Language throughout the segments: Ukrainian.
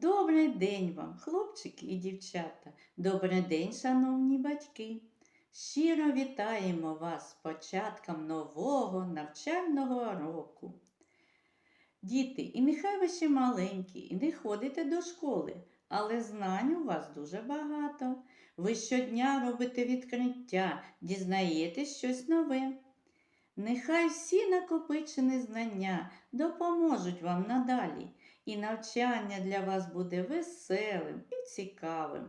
Добрий день вам, хлопчики і дівчата. Добрий день, шановні батьки. Щиро вітаємо вас з початком нового навчального року. Діти, і нехай ви ще маленькі, і не ходите до школи, але знань у вас дуже багато. Ви щодня робите відкриття, дізнаєтесь щось нове. Нехай всі накопичені знання допоможуть вам надалі, і навчання для вас буде веселим і цікавим.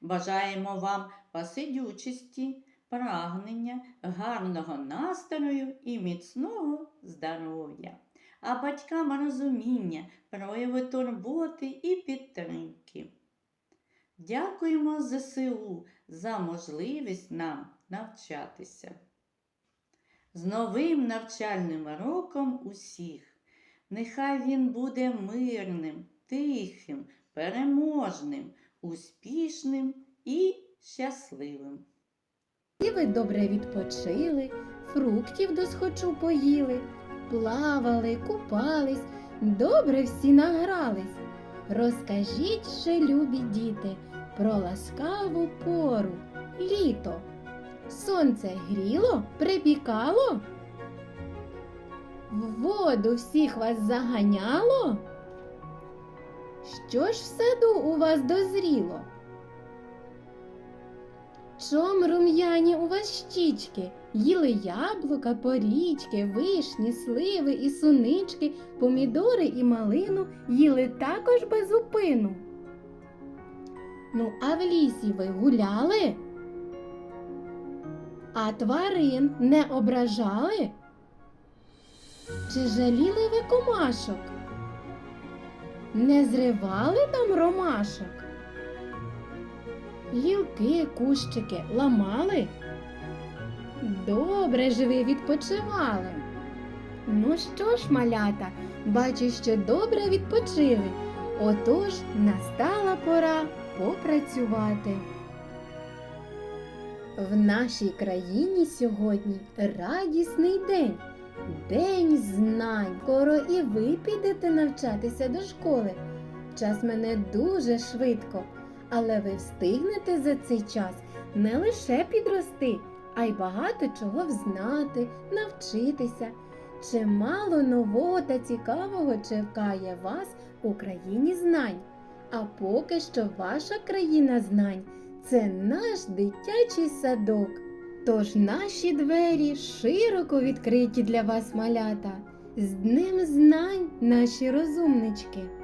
Бажаємо вам посидючості, прагнення, гарного настрою і міцного здоров'я, а батькам розуміння, прояви турботи і підтримки. Дякуємо ЗСУ за можливість нам навчатися. З новим навчальним роком усіх! Нехай він буде мирним, тихим, переможним, успішним і щасливим. І ви добре відпочили, фруктів досхочу поїли, плавали, купались, добре всі награлись. Розкажіть ще, любі діти, про ласкаву пору, літо. Сонце гріло, припікало? В воду всіх вас заганяло? Що ж в саду у вас дозріло? Чом рум'яні у вас щічки? Їли яблука, порічки, вишні, сливи і сунички, помідори і малину їли також без упину. Ну, а в лісі ви гуляли? А тварин не ображали? Чи жаліли ви комашок? Не зривали там ромашок? Гілки, кущики ламали? Добре ж ви відпочивали. Ну що ж, малята, бачу, що добре відпочили. Отож настала пора попрацювати. В нашій країні сьогодні радісний день. День знань. Скоро і ви підете навчатися до школи. Час мене дуже швидко, але ви встигнете за цей час не лише підрости, а й багато чого взнати, навчитися. Чимало нового та цікавого чекає вас у країні знань. А поки що ваша країна знань це наш дитячий садок. Тож наші двері широко відкриті для вас, малята. З Днем знань, наші розумнички!